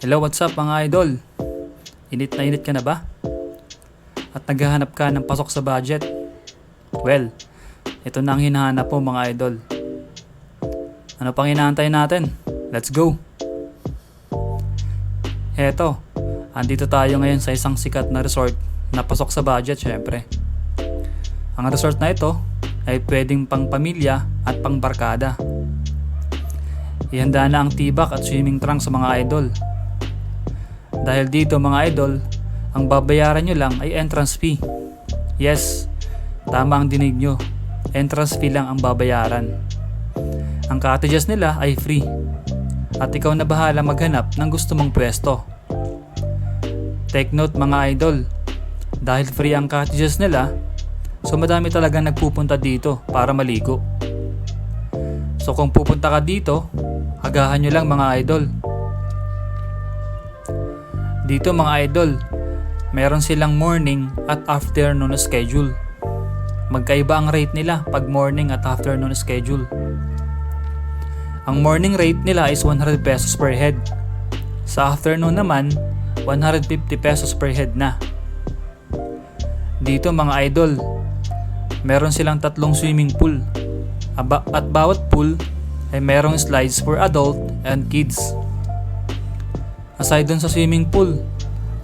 Hello, what's up mga idol? Init na init ka na ba? At naghahanap ka ng pasok sa budget? Well, ito na ang hinahanap mo mga idol. Ano pang inaantay natin? Let's go! Heto, andito tayo ngayon sa isang sikat na resort na pasok sa budget syempre. Ang resort na ito ay pwedeng pang pamilya at pang barkada. Ihanda na ang tibak at swimming trunk sa mga idol. Dahil dito mga idol, ang babayaran nyo lang ay entrance fee. Yes, tama ang dinig nyo. Entrance fee lang ang babayaran. Ang cottages nila ay free. At ikaw na bahala maghanap ng gusto mong pwesto. Take note mga idol, dahil free ang cottages nila, so madami talaga nagpupunta dito para maligo. So kung pupunta ka dito, agahan nyo lang mga idol. Dito mga idol, meron silang morning at afternoon schedule. Magkaiba ang rate nila pag morning at afternoon schedule. Ang morning rate nila is 100 pesos per head. Sa afternoon naman, 150 pesos per head na. Dito mga idol, meron silang tatlong swimming pool. At bawat pool ay merong slides for adult and kids. Aside dun sa swimming pool,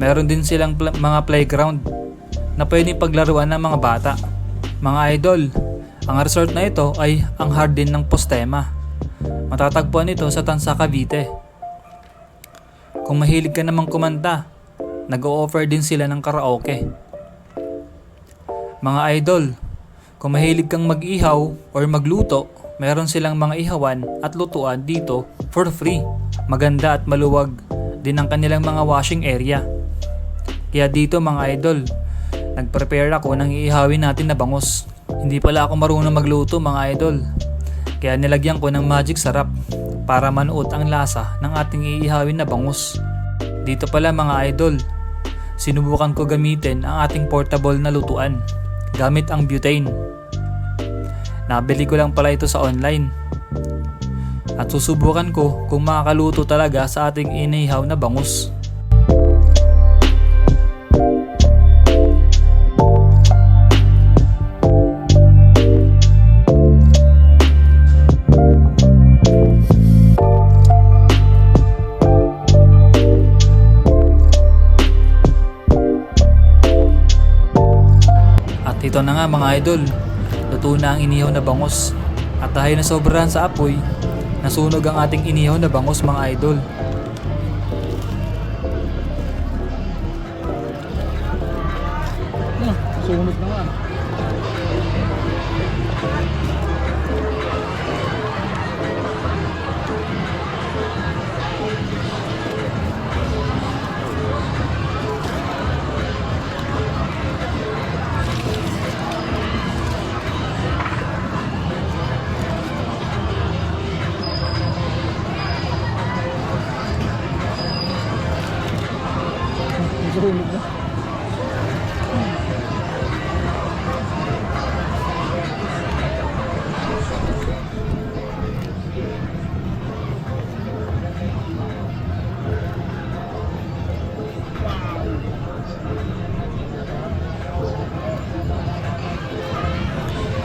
meron din silang pla- mga playground na pwedeng paglaruan ng mga bata. Mga idol, ang resort na ito ay ang hardin ng Postema. Matatagpuan ito sa Tansa, Cavite. Kung mahilig ka namang kumanta, nag-o-offer din sila ng karaoke. Mga idol, kung mahilig kang mag-ihaw or magluto, meron silang mga ihawan at lutuan dito for free. Maganda at maluwag din ang kanilang mga washing area. Kaya dito mga idol, nag-prepare ako ng iihawin natin na bangus. Hindi pala ako marunong magluto mga idol. Kaya nilagyan ko ng magic sarap para manuot ang lasa ng ating iihawin na bangus. Dito pala mga idol, sinubukan ko gamitin ang ating portable na lutuan gamit ang butane. Nabili ko lang pala ito sa online. At susubukan ko kung makakaluto talaga sa ating inihaw na bangus. At ito na nga mga idol, luto na ang inihaw na bangus. At dahil nasobrahan sa apoy, nasunog ang ating inihaw na bangus mga idol. Sumunod na nga. Sumunod na.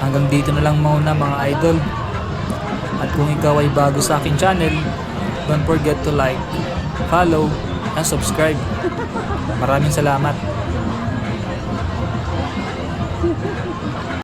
Hanggang dito na lang muna mga idol. At kung ikaw ay bago sa aking channel, don't forget to like, follow, and subscribe. Maraming salamat.